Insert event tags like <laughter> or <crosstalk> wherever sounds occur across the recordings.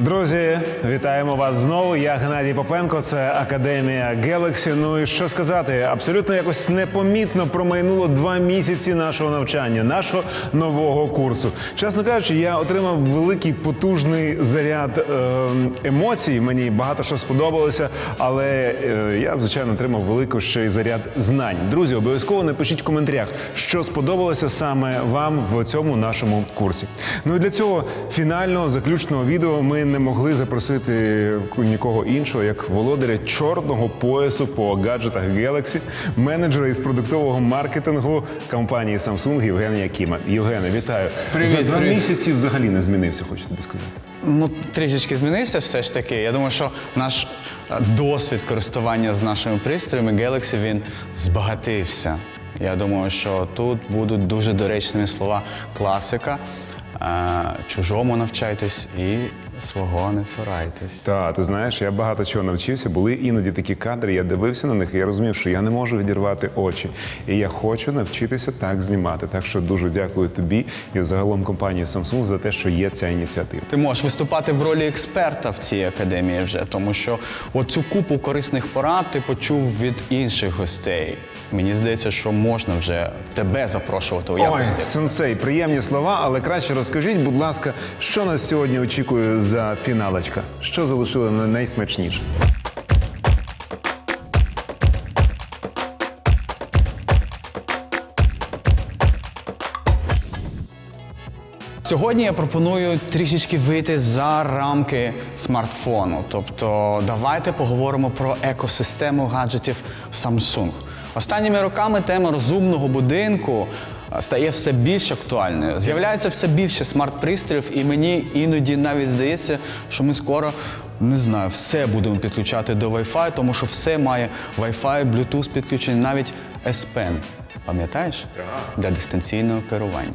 Друзі, вітаємо вас знову. Я Геннадій Попенко. Це Академія Galaxy. Ну і що сказати, абсолютно якось непомітно промайнуло два місяці нашого навчання, нашого нового курсу. Чесно кажучи, я отримав великий потужний заряд е, емоцій. Мені багато що сподобалося, але е, я звичайно отримав велику ще й заряд знань. Друзі, обов'язково напишіть в коментарях, що сподобалося саме вам в цьому нашому курсі. Ну і для цього фінального заключного відео ми не могли запросити нікого іншого, як володаря чорного поясу по гаджетах Galaxy, менеджера із продуктового маркетингу компанії Samsung Євгена Кіма. Євгене, вітаю. Привіт, За два привіт. місяці взагалі не змінився, хочу тобі сказати. Ну, трішечки змінився все ж таки. Я думаю, що наш е, досвід користування з нашими пристроями Galaxy він збагатився. Я думаю, що тут будуть дуже доречними слова класика. Е, Чужому навчайтесь і свого не цурайтесь. Та ти знаєш, я багато чого навчився. Були іноді такі кадри. Я дивився на них, і я розумів, що я не можу відірвати очі. І я хочу навчитися так знімати. Так що дуже дякую тобі і загалом компанії Samsung за те, що є ця ініціатива. Ти можеш виступати в ролі експерта в цій академії вже, тому що оцю купу корисних порад ти почув від інших гостей. Мені здається, що можна вже тебе запрошувати у Ой, сенсей, приємні слова, але краще розкажіть, будь ласка, що нас сьогодні очікує за фіналочка? Що залишили на найсмачніше? Сьогодні я пропоную трішечки вийти за рамки смартфону. Тобто, давайте поговоримо про екосистему гаджетів Samsung. Останніми роками тема розумного будинку стає все більш актуальною. З'являється все більше смарт-пристроїв, і мені іноді навіть здається, що ми скоро. Не знаю, все будемо підключати до Wi-Fi, тому що все має Wi-Fi, Bluetooth підключення, навіть S Pen. Пам'ятаєш? Для дистанційного керування.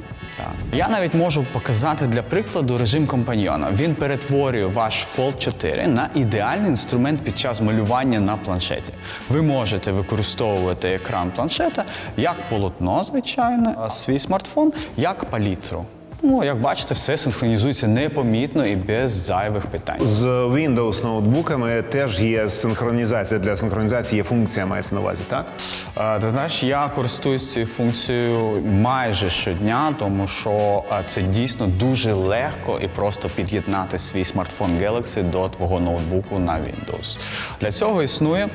Я навіть можу показати для прикладу режим компаньйона. Він перетворює ваш Fold 4 на ідеальний інструмент під час малювання на планшеті. Ви можете використовувати екран планшета як полотно, звичайно, а свій смартфон як палітру. Ну, як бачите, все синхронізується непомітно і без зайвих питань. З Windows ноутбуками теж є синхронізація. Для синхронізації є функція, мається на увазі, так? Е, Ти знаєш, я користуюсь цією функцією майже щодня, тому що е, це дійсно дуже легко і просто під'єднати свій смартфон Galaxy до твого ноутбуку на Windows. Для цього існує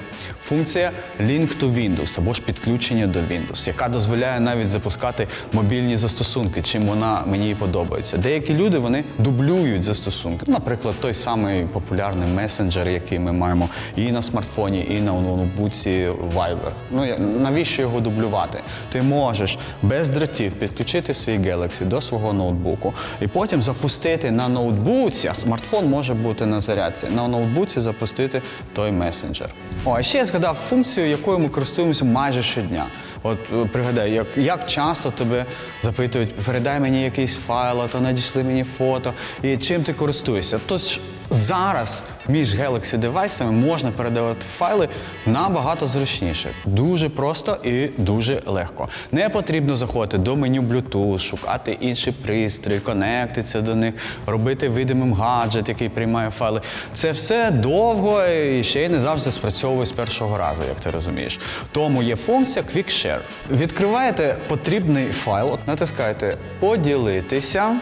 функція Link to Windows або ж підключення до Windows, яка дозволяє навіть запускати мобільні застосунки, чим вона мені і подобається. Деякі люди вони дублюють застосунки. Наприклад, той самий популярний месенджер, який ми маємо і на смартфоні, і на ноутбуці Viber. Ну навіщо його дублювати? Ти можеш без дротів підключити свій Galaxy до свого ноутбуку і потім запустити на ноутбуці, а смартфон може бути на зарядці. На ноутбуці запустити той месенджер. О, а ще я згадав функцію, якою ми користуємося майже щодня. От е, пригадай, як, як часто тебе запитують, передай мені якийсь файл, а то надійшли мені фото, і чим ти користуєшся. Тож зараз між Galaxy девайсами можна передавати файли набагато зручніше. Дуже просто і дуже легко. Не потрібно заходити до меню Bluetooth, шукати інші пристрої, конектитися до них, робити видимим гаджет, який приймає файли. Це все довго і ще й не завжди спрацьовує з першого разу, як ти розумієш. Тому є функція Quick Share. Відкриваєте потрібний файл, натискаєте Поділитися.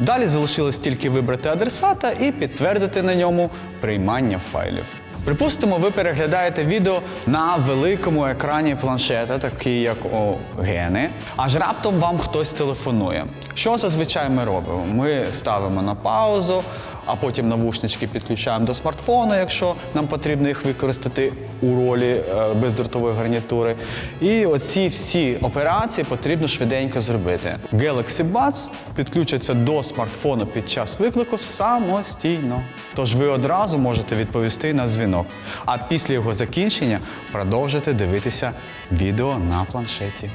Далі залишилось тільки вибрати адресата і підтвердити на ньому приймання файлів. Припустимо, ви переглядаєте відео на великому екрані планшета, такий як у Гени, аж раптом вам хтось телефонує. Що зазвичай ми робимо? Ми ставимо на паузу, а потім навушнички підключаємо до смартфона, якщо нам потрібно їх використати у ролі е, бездротової гарнітури. І оці всі операції потрібно швиденько зробити. Galaxy Buds підключаться до смартфону під час виклику самостійно. Тож ви одразу можете відповісти на дзвінок, а після його закінчення продовжити дивитися відео на планшеті.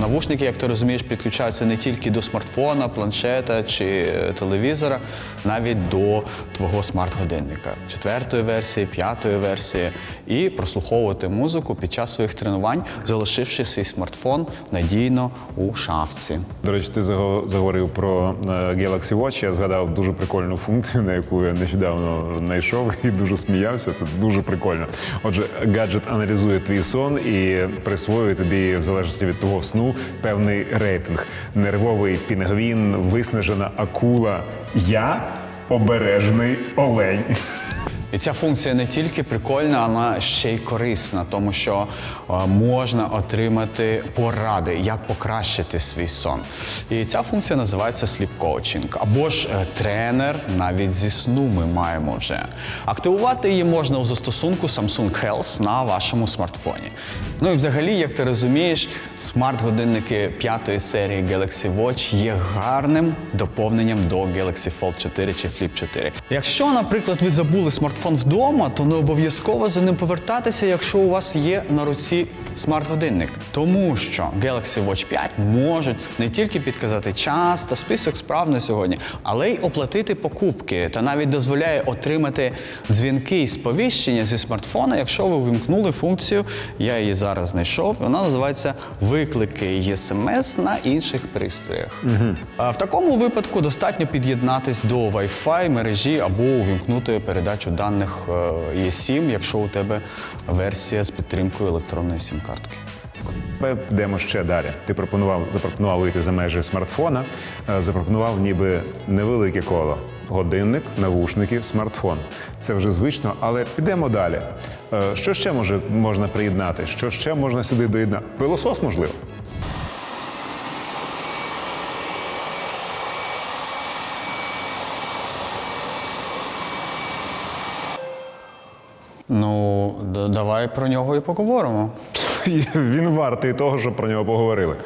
Навушники, як ти розумієш, підключаються не тільки до смартфона, планшета чи е, телевізора, навіть до твого смарт-годинника четвертої версії, п'ятої версії, і прослуховувати музику під час своїх тренувань, залишивши свій смартфон надійно у шафці. До речі, ти заговорив про е, Galaxy Watch. Я згадав дуже прикольну функцію, на яку я нещодавно знайшов і дуже сміявся. Це дуже прикольно. Отже, гаджет аналізує твій сон і присвоює тобі, в залежності від того сну, певний рейтинг. Нервовий пінгвін, виснажена акула. Я обережний олень. І ця функція не тільки прикольна, вона ще й корисна, тому що е, можна отримати поради, як покращити свій сон. І ця функція називається coaching, або ж е, тренер навіть зі сну ми маємо вже. Активувати її можна у застосунку Samsung Health на вашому смартфоні. Ну і взагалі, як ти розумієш, смарт-годинники п'ятої серії Galaxy Watch є гарним доповненням до Galaxy Fold 4 чи Flip 4. Якщо, наприклад, ви забули смартфон вдома, то не обов'язково за ним повертатися, якщо у вас є на руці смарт-годинник. Тому що Galaxy Watch 5 можуть не тільки підказати час та список справ на сьогодні, але й оплатити покупки та навіть дозволяє отримати дзвінки і сповіщення зі смартфона, якщо ви вимкнули функцію. Я її зараз знайшов. Вона називається виклики і смс на інших пристроях. А в такому випадку достатньо під'єднатись до Wi-Fi мережі або увімкнути передачу даних е, eSIM, якщо у тебе версія з підтримкою електронної сім-картки. Йдемо ще далі. Ти пропонував, запропонував вийти за межі смартфона, е, запропонував ніби невелике коло. Годинник, навушники, смартфон. Це вже звично, але підемо далі. Е, Що ще може можна приєднати? Що ще можна сюди доєднати? Пилосос, можливо. Ну, давай про нього і поговоримо. <laughs> Він вартий того, щоб про нього поговорили.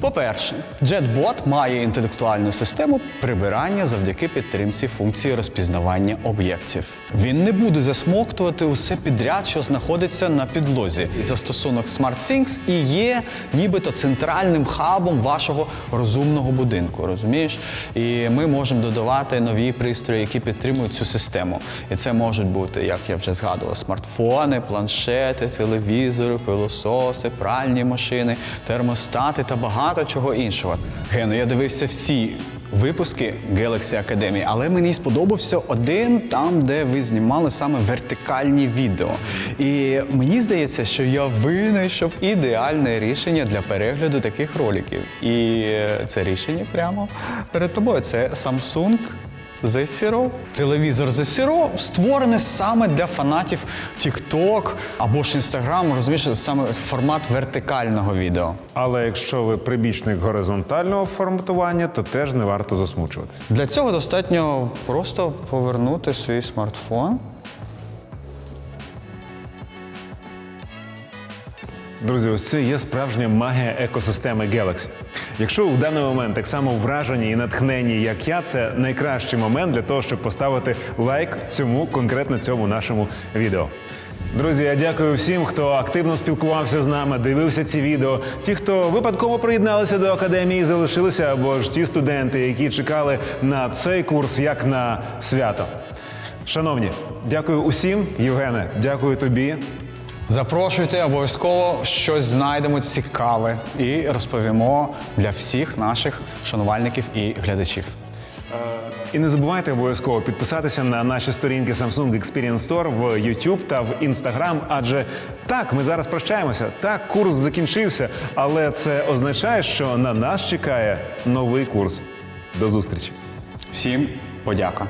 По-перше, JetBot має інтелектуальну систему прибирання завдяки підтримці функції розпізнавання об'єктів. Він не буде засмоктувати усе підряд, що знаходиться на підлозі. Застосунок SmartThings і є нібито центральним хабом вашого розумного будинку. Розумієш? І ми можемо додавати нові пристрої, які підтримують цю систему. І це можуть бути, як я вже згадував, смартфони, планшети, телевізори, пилососи, пральні машини, термостати та багато чого іншого. Гено, я дивився всі випуски Galaxy Academy, але мені сподобався один там, де ви знімали саме вертикальні відео. І мені здається, що я винайшов ідеальне рішення для перегляду таких роликів. І е, це рішення прямо перед тобою. Це Samsung Zero. Телевізор Zero створений саме для фанатів TikTok або ж Instagram, розумієш, саме формат вертикального відео. Але якщо ви прибічник горизонтального форматування, то теж не варто засмучуватися. Для цього достатньо просто повернути свій смартфон. Друзі, ось це є справжня магія екосистеми Galaxy. Якщо у даний момент так само вражені і натхнені, як я, це найкращий момент для того, щоб поставити лайк цьому конкретно цьому нашому відео. Друзі, я дякую всім, хто активно спілкувався з нами, дивився ці відео. Ті, хто випадково приєдналися до академії, залишилися, або ж ті студенти, які чекали на цей курс як на свято. Шановні, дякую усім, Євгене, дякую тобі. Запрошуйте, обов'язково щось знайдемо цікаве і розповімо для всіх наших шанувальників і глядачів. І не забувайте обов'язково підписатися на наші сторінки Samsung Experience Store в YouTube та в Instagram. Адже так, ми зараз прощаємося. Так, курс закінчився, але це означає, що на нас чекає новий курс. До зустрічі! Всім подяка.